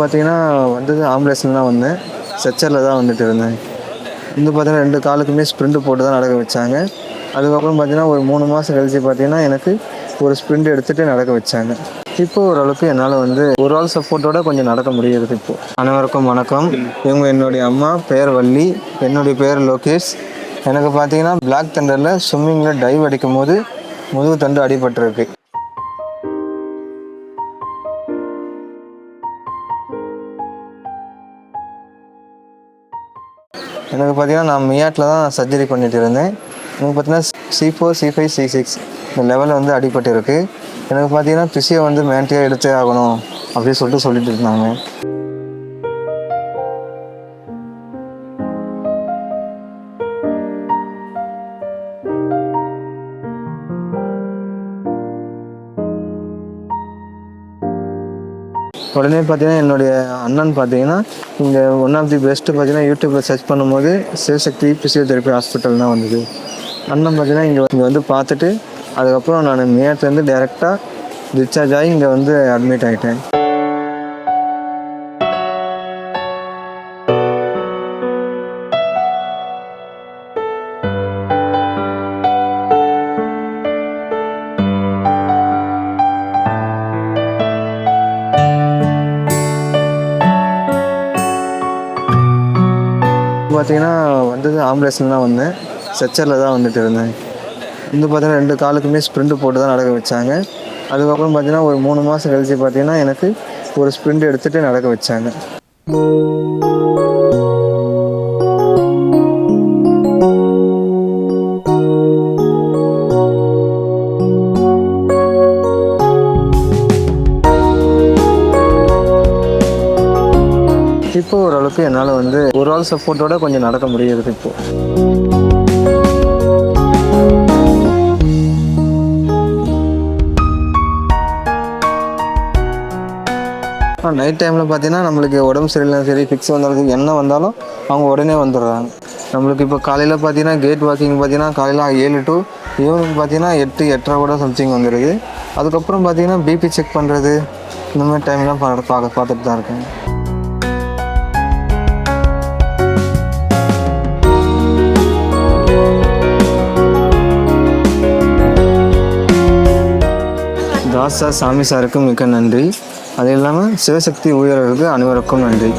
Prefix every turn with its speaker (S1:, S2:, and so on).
S1: பார்த்தீங்கன்னா வந்தது ஆம்புலன்ஸில் தான் வந்தேன். ஸ்ட்ரெச்சரில் தான் வந்துட்டு இருந்தேன். வந்து பார்த்தீங்கன்னா ரெண்டு காலுக்குமே ஸ்ப்ரிண்ட் போட்டு தான் நடக்க வச்சாங்க. அதுக்கப்புறம் பார்த்தீங்கன்னா ஒரு மூணு மாதம் கழிச்சு பார்த்தீங்கன்னா எனக்கு ஒரு ஸ்ப்ரிண்ட் எடுத்துகிட்டு நடக்க வச்சாங்க. இப்போ ஓரளவுக்கு என்னால் வந்து ஒரு ஆள் சப்போர்ட்டோட கொஞ்சம் நடக்க முடியுது இப்போ. அனைவருக்கும் வணக்கம். இவங்க என்னுடைய அம்மா பேர் வள்ளி. என்னுடைய பெயர் லோகேஷ். எனக்கு பார்த்தீங்கன்னா பிளாக் தண்டரில் ஸ்விம்மிங்கில் டைவ் அடிக்கும் போது முதுகு தண்டு அடிபட்டிருக்கு. எனக்கு பார்த்தீங்கன்னா நான் மியாட்டில் தான் சர்ஜரி பண்ணிட்டு இருந்தேன். எனக்கு பார்த்தீங்கன்னா C four C five C six இந்த லெவலில் வந்து அடிபட்டு இருக்குது எனக்கு பார்த்தீங்கன்னா பிசியை வந்து மேண்டியாக எடுத்தே ஆகணும் அப்படின்னு சொல்லிட்டு சொல்லிட்டு இருந்தாங்க. உடனே பார்த்தீங்கன்னா என்னுடைய அண்ணன் பார்த்தீங்கன்னா இங்கே ஒன் ஆஃப் தி பெஸ்ட்டு பார்த்தீங்கன்னா யூடியூப்பில் சர்ச் பண்ணும்போது சிவசக்தி பிசியோதெரப்பி ஹாஸ்பிட்டல் தான் வந்தது. அண்ணன் பார்த்தீங்கன்னா இங்கே இங்கே வந்து பார்த்துட்டு அதுக்கப்புறம் நான் மேட்லேருந்து டேரெக்டாக டிஸ்சார்ஜ் ஆகி இங்கே வந்து அட்மிட் ஆகிட்டேன் பார்த்தீங்கன்னா வந்தது ஆம்புலன்ஸில் தான் வந்தேன். ஸ்ட்ரெச்சரில் தான் வந்துட்டு இருந்தேன். வந்து பார்த்தீங்கன்னா ரெண்டு காலுக்குமே ஸ்ப்ரிண்ட் போட்டு தான் நடக்க வச்சாங்க. அதுக்கப்புறம் பார்த்தீங்கன்னா ஒரு மூணு மாதம் கழிச்சு பார்த்தீங்கன்னா எனக்கு ஒரு ஸ்ப்ரிண்ட் எடுத்துகிட்டு நடக்க வச்சாங்க. இப்போ ஓரளவுக்கு என்னால் வந்து ஒரு ஆள் சப்போர்ட்டோட கொஞ்சம் நடக்க முடியுது இப்போ. நைட் டைமில் பார்த்தீங்கன்னா நம்மளுக்கு உடம்பு சரியில்லைனா சரி ஃபிக்ஸ் வந்தாலும் என்ன வந்தாலும் அவங்க உடனே வந்துடுறாங்க. நம்மளுக்கு இப்போ காலையில் பார்த்தீங்கன்னா கேட் வாக்கிங் பார்த்தீங்கன்னா காலையில் ஏழு டு ஈவினிங் பார்த்தீங்கன்னா எட்டு எட்டரை கூட சம்திங் வந்துடுது அதுக்கப்புறம் பார்த்தீங்கன்னா பிபி செக் பண்ணுறது இந்த மாதிரி டைம்லாம் பார்க்க பார்த்துட்டு தான் இருக்கேன். ராசா சாமி சாருக்கு மிக்க நன்றி. அது இல்லாமல் சிவசக்தி ஊழியர்களுக்கு அனைவருக்கும் நன்றி.